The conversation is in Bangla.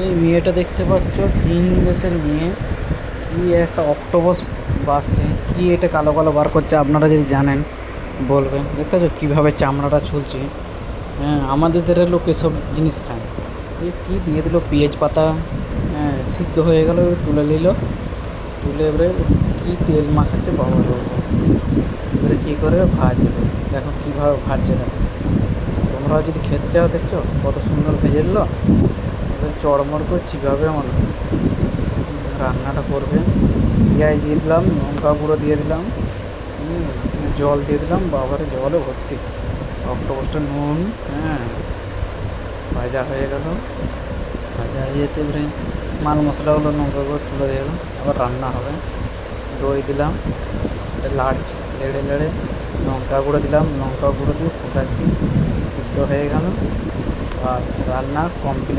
এই মেয়েটা দেখতে পাচ্ছ চীন দেশের মেয়ে। কি একটা অক্টোপাস বাসছে, কি এটা কালো কালো বার করছে, আপনারা যদি জানেন, বলবেন। দেখতে পাচ্ছ কীভাবে চামড়াটা ঝুলছে হ্যাঁ আমাদের দেশের লোক এসব জিনিস খায়। এ কী দিয়ে দিল, পেঁয়াজ পাতা? হ্যাঁ সিদ্ধ হয়ে গেল তুলে নিল। তুলে এবারে কী তেল মাখাচ্ছে, বাবা এবারে কী করে ভাজবে দেখো কীভাবে ভাজছে, দেখো। তোমরাও যদি খেতে চাও, দেখছ, কত সুন্দর ভেজে নিল। চড়মড় করে চিবাবে আমার? রান্নাটা করবে। পেঁয়াজ দিয়ে দিলাম, লঙ্কা গুঁড়ো দিয়ে দিলাম জল দিয়ে দিলাম, বাবারে জলে ভর্তি। অক্টোপাসটা নুন হ্যাঁ ভাজা হয়ে গেল। ভাজা হয়ে যেতে এবারে মাল মশলাগুলো লঙ্কা গুঁড়ো তুলে দিয়ে দিলাম, আবার রান্না হবে। দই দিলাম লাড়ছি লেড়ে লেড়ে লঙ্কা গুঁড়ো দিলাম, লঙ্কা গুঁড়ো দিয়ে ফুটাচ্ছি, সিদ্ধ হয়ে গেল। বাস, রান্না কমপ্লিট